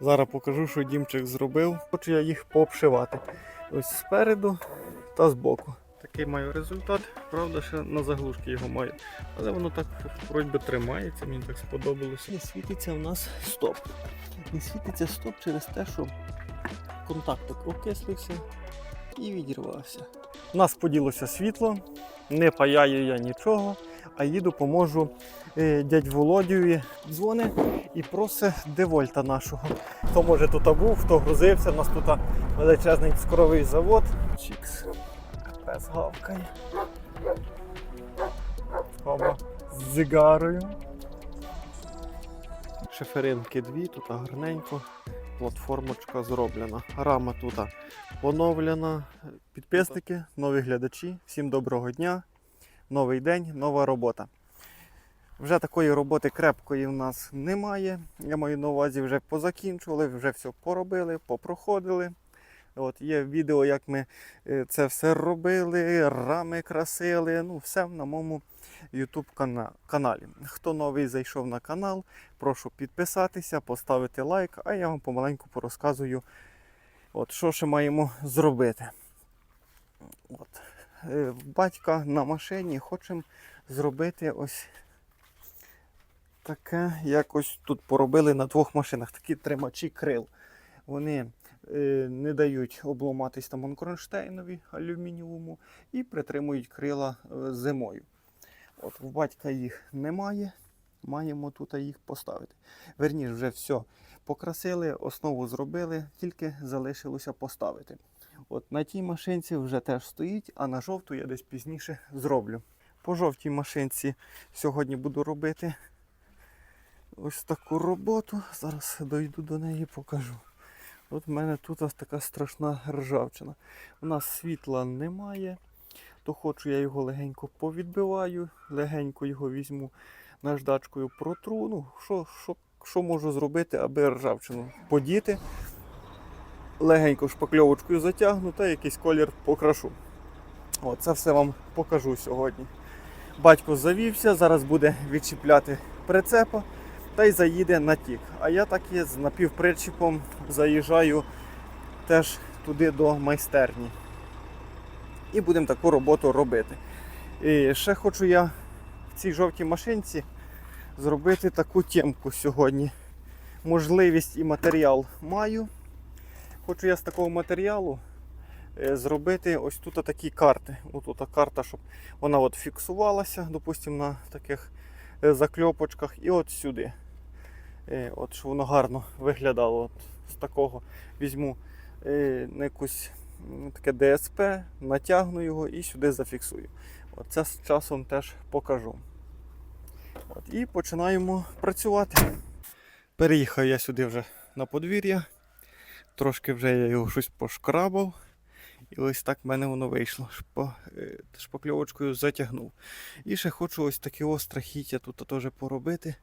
Зараз покажу, що Дімчик зробив. Хочу я їх пообшивати. Ось спереду та збоку. Такий маю результат. Правда, ще на заглушки його маю. Але воно так вроді тримається, мені так сподобалося. Не світиться в нас стоп. Не світиться стоп через те, що контактик окислився і відірвався. У нас поділося світло, не паяю я нічого, а їду поможу е, дядь Володію. Дзвони і просить девольта нашого. Хто може тут був, хто грузився, у нас тут величезний цукровий завод. Чікс. Пес гавкає. Оба з зигарою. Шиферинки дві, тут гарненько. Платформочка зроблена. Рама тут поновлена. Підписники, нові глядачі. Всім доброго дня. Новий день, нова робота. Вже такої роботи крепкої в нас немає. Я маю на увазі, вже позакінчували, вже все поробили, попроходили. От Є відео, як ми е, це все робили, рами красили. Ну, все на моєму YouTube каналі. Хто новий зайшов на канал, прошу підписатися, поставити лайк, а я вам помаленьку порозказую, от, що ще маємо зробити. От. Е, Батька на машині хочемо зробити ось таке, якось тут поробили на двох машинах, такі тримачі крил. Вони е, не дають обламатись там кронштейнові алюмінієвому і притримують крила е, зимою. От в батька їх немає, маємо тут їх поставити. Верніше, вже все покрасили, основу зробили, тільки залишилося поставити. От на тій машинці вже теж стоїть, а на жовту я десь пізніше зроблю. По жовтій машинці сьогодні буду робити ось таку роботу. Зараз дойду до неї покажу. От в мене тут ось така страшна ржавчина. У нас світла немає, то хочу я його легенько повідбиваю, легенько його візьму наждачкою протру. Ну, що, що, що можу зробити, аби ржавчину подіти. Легенько шпакльовочкою затягну та якийсь колір покрашу. От, це все вам покажу сьогодні. Батько завівся, зараз буде відчіпляти прицепа та й заїде на тік. А я так і з напівпричіпом заїжджаю теж туди до майстерні. І будемо таку роботу робити. І ще хочу я в цій жовтій машинці зробити таку тємку сьогодні. Можливість і матеріал маю. Хочу я з такого матеріалу е, зробити ось тут такі карти. Ось тут карта, щоб вона от фіксувалася, допустимо, на таких е, закльопочках і от сюди. Е, От, щоб воно гарно виглядало. От, з такого візьму на якусь таке ДСП, натягну його і сюди зафіксую. От це з часом теж покажу. От, і починаємо працювати. Переїхав я сюди вже на подвір'я. Трошки вже я його щось пошкрабав. І ось так в мене воно вийшло. Шпа, е, шпакльовочкою затягнув. І ще хочу ось таке ось страхіття тут теж поробити.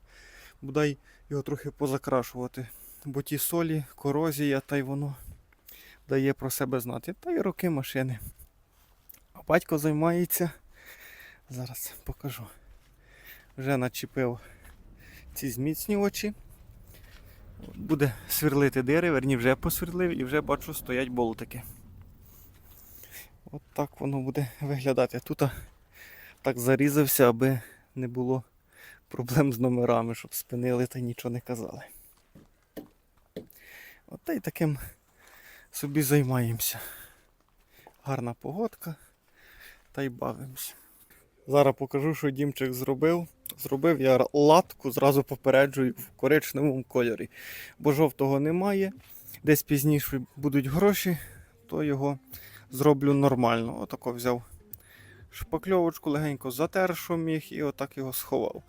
Бодай його трохи позакрашувати. Бо ті солі, корозія, та й воно дає про себе знати. Та й роки машини. А батько займається. Зараз покажу. Вже начепив ці зміцнювачі. Буде сверлити дири, верні вже посверлив і вже бачу стоять болтики. От так воно буде виглядати. Тут так зарізався, аби не було проблем з номерами, щоб спинили та нічого не казали. От та й таким собі займаємося. Гарна погодка та й бавимося. Зараз покажу, що Дімчик зробив. Зробив я латку, зразу попереджую в коричневому кольорі. Бо жовтого немає. Десь пізніше будуть гроші, то його зроблю нормально. Отако взяв шпакльовочку, легенько затер, що міг, і отак його сховав.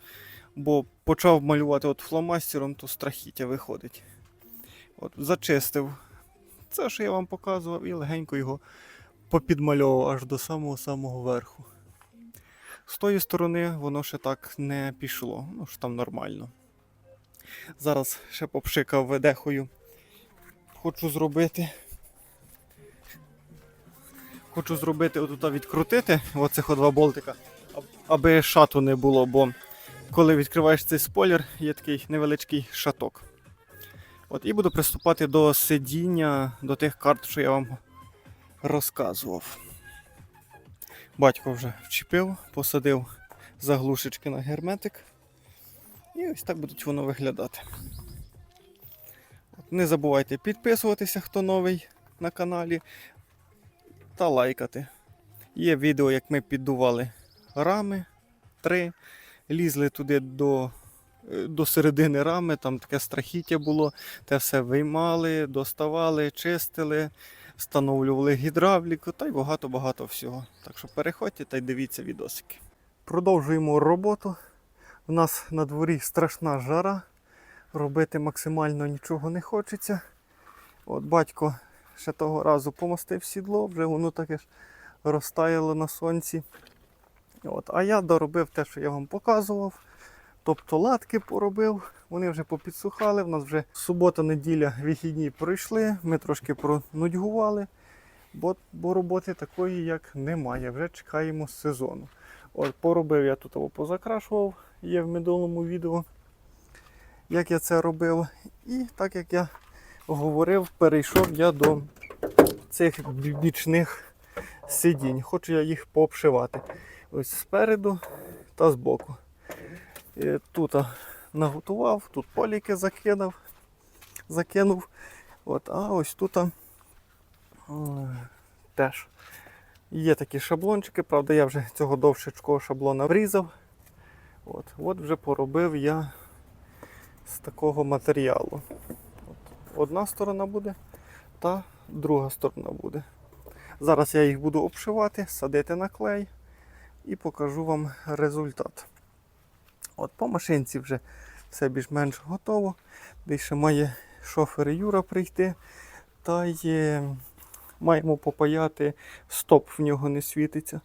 Бо почав малювати от фломастером, то страхіття виходить. От, зачистив. Це, що я вам показував, і легенько його попідмальовував аж до самого-самого верху. З тої сторони воно ще так не пішло, ну ж там нормально. Зараз ще попшикав ведехою. Хочу зробити. Хочу зробити отут відкрутити оцих два болтика, аби шату не було, бо коли відкриваєш цей спойлер, є такий невеличкий шаток. От, і буду приступати до сидіння, до тих карт, що я вам розказував. Батько вже вчепив, посадив заглушечки на герметик. І ось так будуть воно виглядати. Не забувайте підписуватися, хто новий на каналі, та лайкати. Є відео, як ми піддували рами три, лізли туди до, е, до середини рами, там таке страхіття було, те все виймали, доставали, чистили, встановлювали гідравліку та й багато-багато всього. Так що переходьте та й дивіться відосики. Продовжуємо роботу. У нас на дворі страшна жара. Робити максимально нічого не хочеться. От батько ще того разу помостив сідло, вже воно таке ж розтаяло на сонці. От, а я доробив те, що я вам показував. Тобто латки поробив, вони вже попідсухали. В нас вже субота-неділя вихідні пройшли. Ми трошки пронудьгували, бо, бо роботи такої, як немає. Вже чекаємо сезону. От, поробив я тут або позакрашував, є в минулому відео, як я це робив. І так як я говорив, перейшов я до цих бічних сидінь. Хочу я їх пообшивати. Ось спереду та збоку. І Тут наготував, тут поліки закинув, закинув. От, а ось тут теж є такі шаблончики, правда, я вже цього довшечкого шаблона врізав. От, от вже поробив я з такого матеріалу. От, одна сторона буде, та друга сторона буде. Зараз я їх буду обшивати, садити на клей і покажу вам результат. От по машинці вже все більш-менш готово. Ще має шофер Юра прийти. Та е, маємо попаяти, стоп в нього не світиться,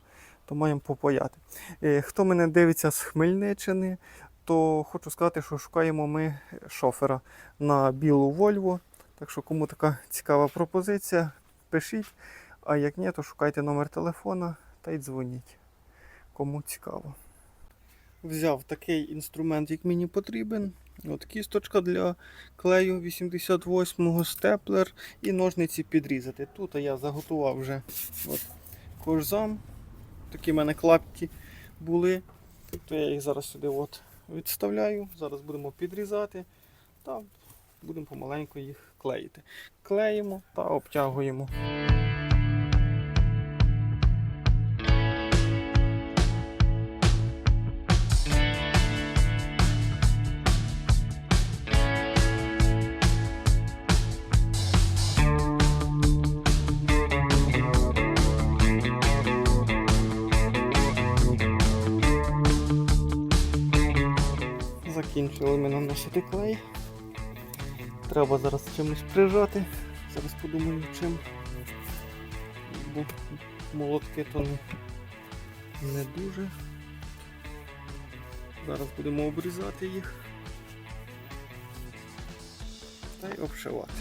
то маємо попаяти. Е, Хто мене дивиться з Хмельниччини, то хочу сказати, що шукаємо ми шофера на білу Вольво. Так що, кому така цікава пропозиція, пишіть. А як ні, то шукайте номер телефона та й дзвоніть. Кому цікаво. Взяв такий інструмент, як мені потрібен. От кісточка для клею 88-го степлер і ножниці підрізати. Тут я заготував вже от, кожзам. Такі в мене клапті були. То я їх зараз сюди от відставляю. Зараз будемо підрізати та будемо помаленьку їх клеїти. Клеїмо та обтягуємо. Закінчили теклей. клей. Треба зараз чимось прижати. Зараз подумаю чим. Бо молотки то не дуже. Зараз будемо обрізати їх та й обшивати.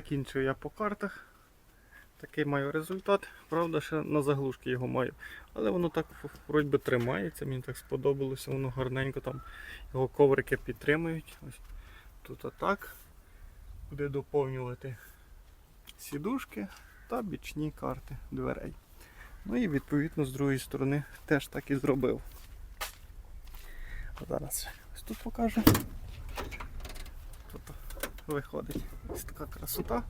Закінчую я по картах. Такий маю результат. Правда, ще на заглушки його маю. Але воно так вроді тримається, мені так сподобалося, воно гарненько там його коврики підтримують. Ось тут отак. Буде доповнювати сідушки та бічні карти дверей. Ну і відповідно з другої сторони теж так і зробив. Зараз ось тут покажу. Тут виходить ось така красота.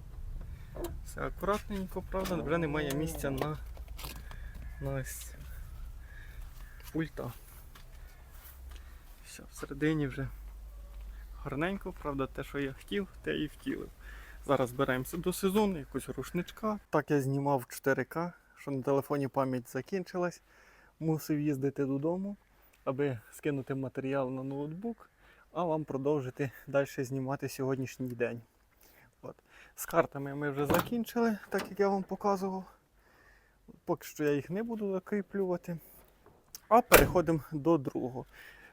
Все акуратненько, правда, вже немає місця на, на ось пульта. Все, всередині вже гарненько, правда, те, що я хотів, те і втілив. Зараз збираємося до сезону, якогось рушничка. Так я знімав 4К, що на телефоні пам'ять закінчилась. Мусив їздити додому, аби скинути матеріал на ноутбук, а вам продовжити далі знімати сьогоднішній день. От. З картами ми вже закінчили, так як я вам показував. Поки що я їх не буду закріплювати. А переходимо до другого.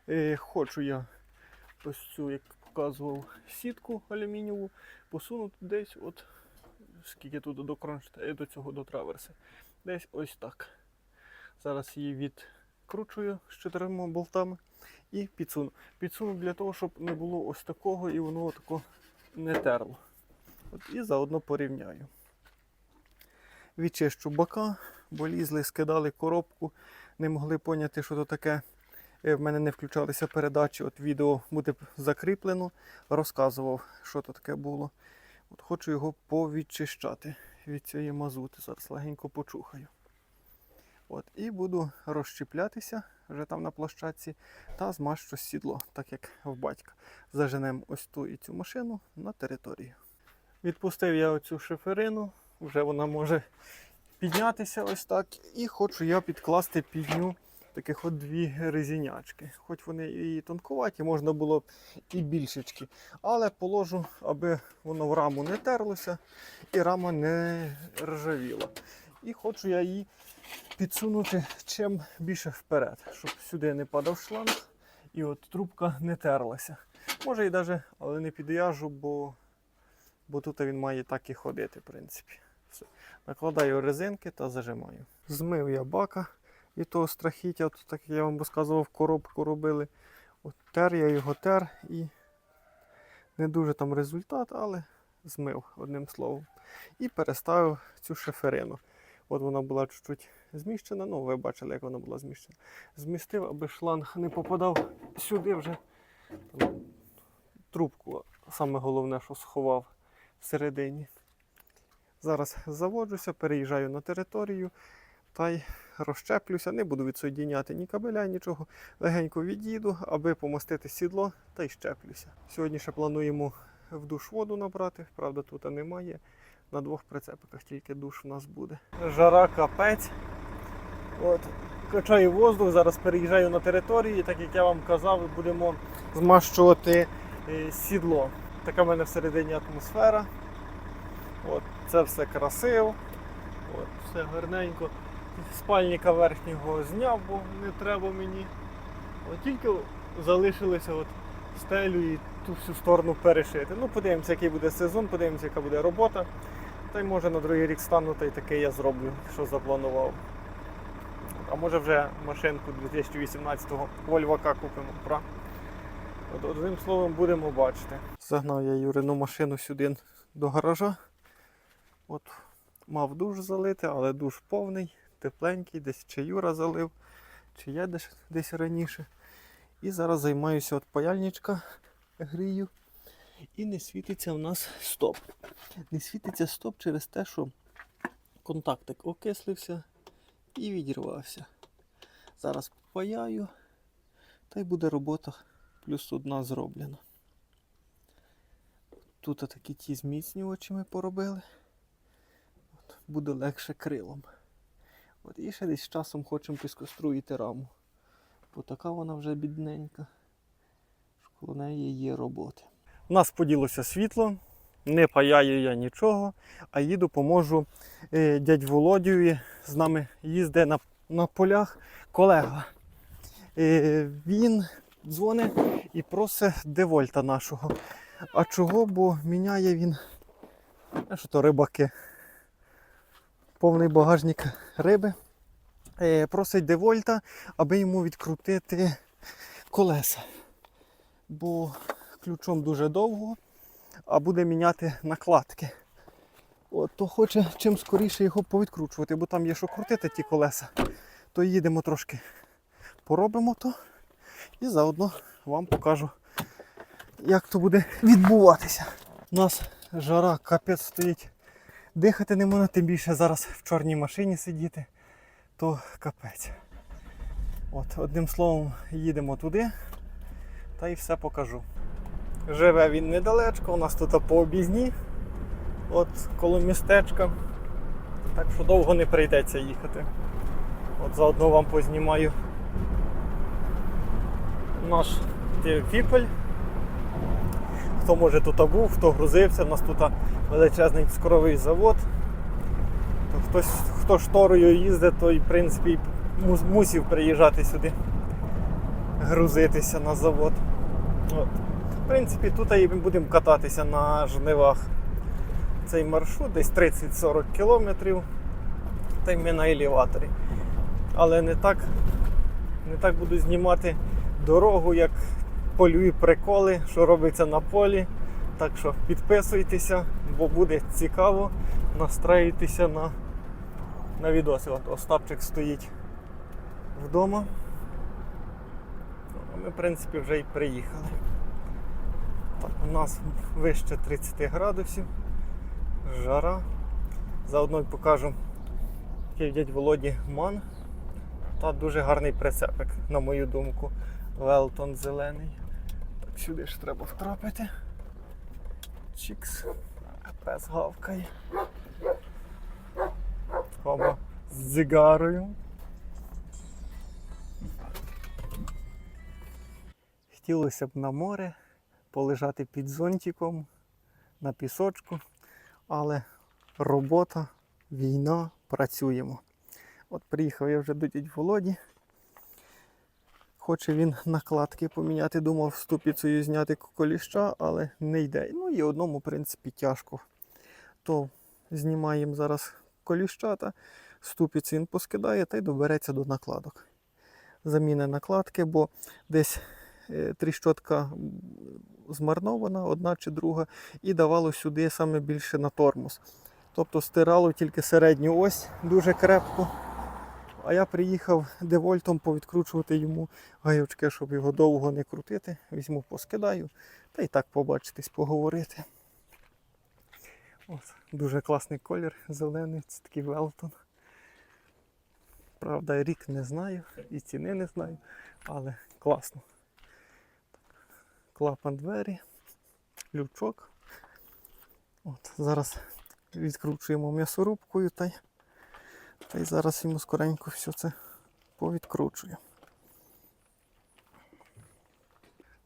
Е, хочу я ось цю, як показував, сітку алюмінієву посунути десь, от скільки тут до кронштейну, до цього до траверси. Десь ось так. Зараз її відкручую з чотирма болтами і підсуну. Підсуну для того, щоб не було ось такого і воно тако не терло. От, і заодно порівняю. Відчищу бока, бо лізли, скидали коробку, не могли поняти, що то таке. Е, В мене не включалися передачі. От відео буде закріплено. Розказував, що то таке було. От Хочу його повідчищати від цієї мазути. Зараз легенько почухаю. От, і буду розщіплятися вже там на площадці та змащу сідло, так як в батька. Заженемо ось ту і цю машину на територію. Відпустив я оцю шиферину, вже вона може піднятися ось так. І хочу я підкласти під ню таких от дві резинячки. Хоч вони і тонкуваті, можна було б і більшечки. Але положу, аби воно в раму не терлося і рама не ржавіла. І хочу я її підсунути чим більше вперед, щоб сюди не падав шланг і от трубка не терлася. Може і навіть, але не підв'яжу, бо, бо тут він має так і ходити, в принципі. Все. Накладаю резинки та зажимаю. Змив я бака і того страхіття, от, так як я вам розказував, коробку робили. От тер я його тер і не дуже там результат, але змив одним словом. І переставив цю шиферину. От вона була чуть-чуть зміщена, ну ви бачили, як вона була зміщена. Змістив, аби шланг не попадав сюди вже. Трубку, саме головне, що сховав всередині. Зараз заводжуся, переїжджаю на територію та й розщеплюся. Не буду відсоєдіняти ні кабеля, нічого. Легенько від'їду, аби помостити сідло та й щеплюся. Сьогодні ще плануємо в душ воду набрати, правда, тут немає. На двох прицепиках тільки душ у нас буде. Жара капець. От, качаю воздух, зараз переїжджаю на територію, так як я вам казав, будемо змащувати е, сідло. Така в мене всередині атмосфера. От, це все красиво. От, все гарненько. Спальника верхнього зняв, бо не треба мені. От тільки залишилося от стелю і ту всю сторону перешити. Ну, подивимося, який буде сезон, подивимося, яка буде робота. Та й може на другий рік стану, та й таке я зроблю, що запланував. А може вже машинку 2018-го Вольвака купимо, пра? От, одним словом, будемо бачити. Загнав я Юрину машину сюди до гаража. От, мав душ залити, але душ повний, тепленький, десь чи Юра залив, чи я десь, десь раніше. І зараз займаюся от паяльничка, грію. І не світиться в нас стоп. Не світиться стоп через те, що контактик окислився і відірвався. Зараз паяю, та й буде робота плюс одна зроблена. Тут такі ті зміцнювачі ми поробили. От, буде легше крилом. От, і ще десь з часом хочемо піскоструїти раму. Бо така вона вже бідненька. Коло неї є роботи. У нас поділося світло, не паяю я нічого, а їду, поможу е, дядь Володію. З нами їздить на, на полях колега. Е, він дзвонить і просить девольта нашого. А чого? Бо міняє він. Що то рибаки? Повний багажник риби. Е, просить девольта, аби йому відкрутити колеса. Бо ключом дуже довго, а буде міняти накладки. От, то хоче чим скоріше його повідкручувати, бо там є що крутити ті колеса. То їдемо трошки, поробимо то і заодно вам покажу, як то буде відбуватися. У нас жара капець стоїть. Дихати не можна, тим більше зараз в чорній машині сидіти, то капець. От, Одним словом, їдемо туди та й все покажу. Живе він недалечко, у нас тут по обізні. от коло містечка. Так що довго не прийдеться їхати. От заодно вам познімаю наш фіпель. Хто може тут був, хто грузився, у нас тут величезний цукровий завод. То хтось, хто шторою їздить, той в принципі мус- мусив приїжджати сюди, грузитися на завод. От. В принципі, тут і будемо кататися на жнивах. Цей маршрут десь 30-40 кілометрів. Та й ми на елеваторі. Але не так, не так буду знімати дорогу, як польові приколи, що робиться на полі. Так що підписуйтеся, бо буде цікаво. Настраюйтеся на, на відоси. От Остапчик стоїть вдома. Ми, в принципі, вже й приїхали. Так, у нас вище 30 градусів, жара. Заодно покажу який в дядь Володі ман. Та дуже гарний прицепик, на мою думку. Велтон зелений. Сюди ж треба втрапити. Чікс. Пес гавкає. Оба з дзигарою. Хотілося б на море полежати під зонтиком на пісочку, але робота, війна, працюємо. От приїхав я вже до дядь Володі. Хоче він накладки поміняти, думав ступіцею зняти коліща, але не йде. Ну і одному, в принципі, тяжко. То знімаємо зараз коліщата, ступіці він поскидає та й добереться до накладок. Заміни накладки, бо десь е, тріщотка змарнована, одна чи друга, і давало сюди саме більше на тормоз. Тобто стирало тільки середню ось дуже крепко. А я приїхав девольтом повідкручувати йому гайочки, щоб його довго не крутити. Візьму, поскидаю та й так побачитись, поговорити. От, дуже класний колір, зелений, це такий Велтон. Правда, рік не знаю і ціни не знаю, але класно. Клапан двері, лючок. От, зараз відкручуємо м'ясорубкою та й та й зараз йому скоренько все це повідкручую.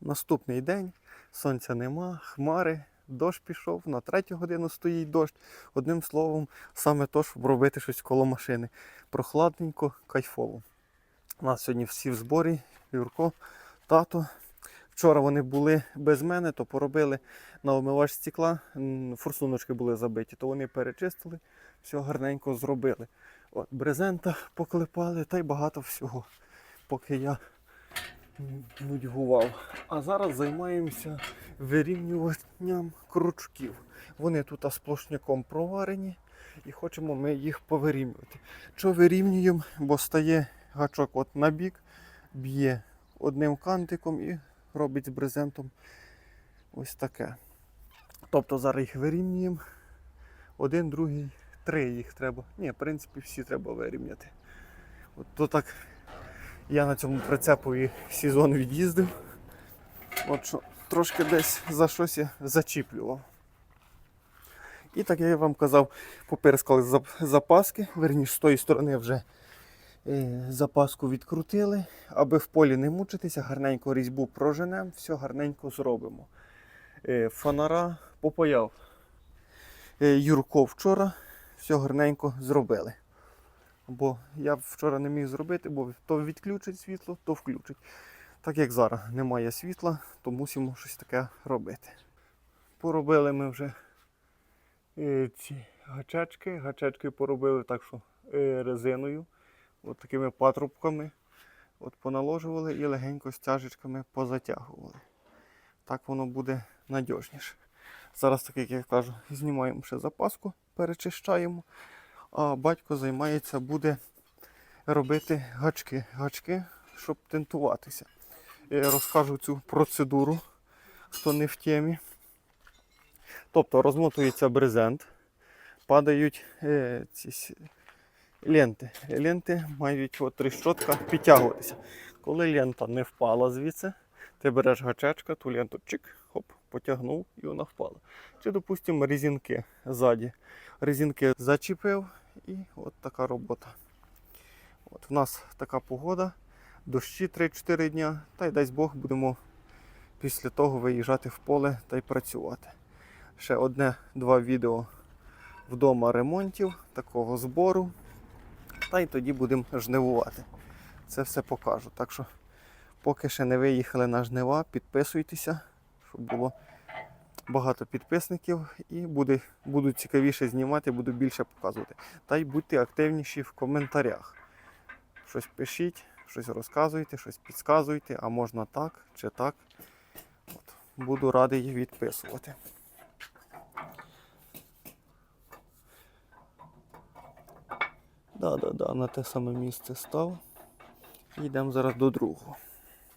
Наступний день, сонця нема, хмари, дощ пішов, на третю годину стоїть дощ. Одним словом, саме то, щоб робити щось коло машини. Прохладненько, кайфово. У нас сьогодні всі в зборі, Юрко, тато. Вчора вони були без мене, то поробили на омивач стекла, форсуночки були забиті, то вони перечистили, все гарненько зробили. От, брезента поклепали та й багато всього, поки я нудьгував. А зараз займаємося вирівнюванням крючків. Вони тут сплошняком проварені і хочемо ми їх повирівнювати. Що вирівнюємо, бо стає гачок от на бік, б'є одним кантиком і робить з брезентом ось таке. Тобто зараз їх вирівнюємо. Один, другий, три їх треба. Ні, в принципі, всі треба вирівняти. От то так я на цьому прицепові сезон від'їздив. От що трошки десь за щось я зачіплював. І так я вам казав, поперскали запаски, верніше з тої сторони вже е, запаску відкрутили, аби в полі не мучитися, гарненько різьбу проженемо, все гарненько зробимо. Е, Фонара попаяв. Е, Юрко вчора все гарненько зробили. Бо я вчора не міг зробити, бо то відключить світло, то включить. Так як зараз немає світла, то мусимо щось таке робити. Поробили ми вже е, ці гачечки. Гачечки поробили так, що е, резиною, от такими патрубками. От поналожували і легенько стяжечками позатягували. Так воно буде надіжніше. Зараз, так як я кажу, знімаємо ще запаску, перечищаємо. А батько займається, буде робити гачки, гачки, щоб тентуватися. Я розкажу цю процедуру, хто не в темі. Тобто розмотується брезент, падають е, ці ленти. Ленти мають от тріщотка підтягуватися. Коли лента не впала звідси, ти береш гачечка, ту ленту чик, потягнув і вона впала. Чи, допустимо, резинки ззаді. Резинки зачепив і от така робота. От в нас така погода, дощі 3-4 дня, та й дасть Бог будемо після того виїжджати в поле та й працювати. Ще одне-два відео вдома ремонтів, такого збору. Та й тоді будемо жнивувати. Це все покажу. Так що, поки ще не виїхали на жнива, підписуйтеся, щоб було багато підписників і буде, буду цікавіше знімати, буду більше показувати. Та й будьте активніші в коментарях. Щось пишіть, щось розказуйте, щось підказуйте, а можна так чи так. От. Буду радий відписувати. Да-да-да, на те саме місце став. Йдемо зараз до другого.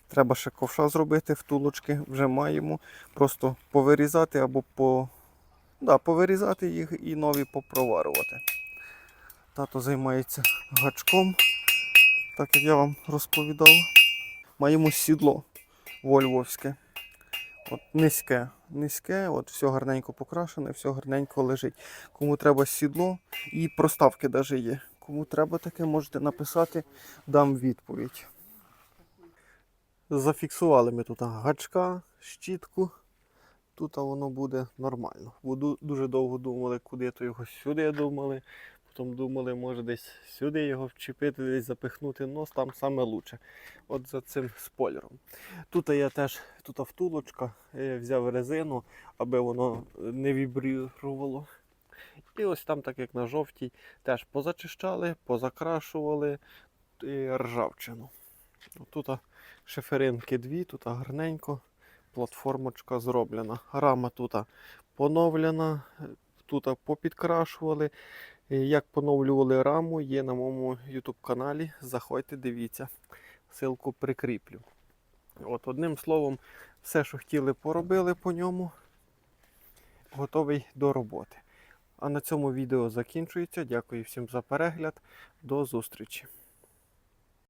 Треба ще ковша зробити, втулочки вже маємо. Просто повирізати або по... да, повирізати їх і нові попроварувати. Тато займається гачком, так як я вам розповідав. Маємо сідло вольвовське. От низьке, низьке, от все гарненько покрашене, все гарненько лежить. Кому треба сідло, і проставки навіть є. Кому треба таке, можете написати, дам відповідь. Зафіксували ми тут гачка, щітку. Тут воно буде нормально. Бо дуже довго думали, куди то його сюди думали. Потім думали, може десь сюди його вчепити, десь запихнути нос, там саме лучше. От за цим спойлером. Тут я теж тут втулочка, я взяв резину, аби воно не вібрувало. І ось там, так як на жовтій, теж позачищали, позакрашували ржавчину. Тут шиферинки дві, тут гарненько, платформочка зроблена. Рама тут поновлена, тут попідкрашували. Як поновлювали раму, є на моєму YouTube каналі. Заходьте, дивіться, ссылку прикріплю. От, одним словом, все, що хотіли, поробили по ньому. Готовий до роботи. А на цьому відео закінчується. Дякую всім за перегляд. До зустрічі!